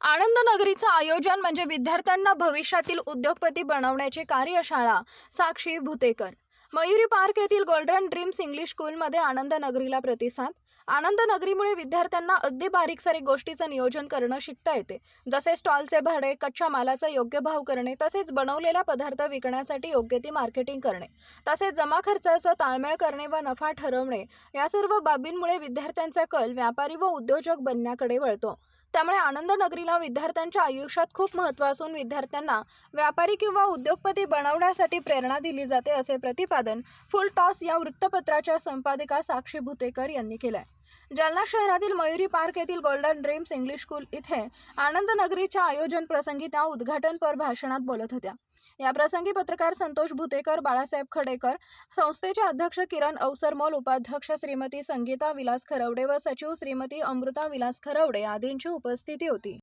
आनंद नगरीचं आयोजन म्हणजे विद्यार्थ्यांना भविष्यातील उद्योगपती बनवण्याची कार्यशाळा. साक्षी भुतेकर. मयुरी पार्क येथील गोल्डन ड्रीम्स इंग्लिश स्कूलमध्ये आनंद नगरीला प्रतिसाद. आनंद नगरीमुळे विद्यार्थ्यांना अगदी बारीक सारीक गोष्टीचं नियोजन करणं शिकता येते. जसे स्टॉलचे भाडे कच्च्या मालाचा योग्य भाव करणे तसेच बनवलेला पदार्थ विकण्यासाठी योग्य ती मार्केटिंग करणे तसेच जमा खर्चाचं ताळमेळ करणे व नफा ठरवणे या सर्व बाबींमुळे विद्यार्थ्यांचा कल व्यापारी व उद्योजक बनण्याकडे वळतो. त्यामुळे आनंद नगरीला विद्यार्थ्यांच्या आयुष्यात खूप महत्त्व असून विद्यार्थ्यांना व्यापारी किंवा उद्योगपती बनवण्यासाठी प्रेरणा दिली जाते असे प्रतिपादन फुल टॉस या वृत्तपत्राच्या संपादिका साक्षी भुतेकर यांनी केलं आहे जालना शहरातील मयुरी पार्क येथील गोल्डन ड्रीम्स इंग्लिश स्कूल इथे आनंद नगरीच्या आयोजन प्रसंगी त्या उद्घाटनपर भाषणात बोलत होत्या. याप्रसंगी पत्रकार संतोष भुतेकर बाळासाहेब खडेकर संस्थेचे अध्यक्ष किरण अवसरमोल उपाध्यक्ष श्रीमती संगीता विलास खरवडे व सचिव श्रीमती अमृता विलास खरवडे आदींची उपस्थिती होती.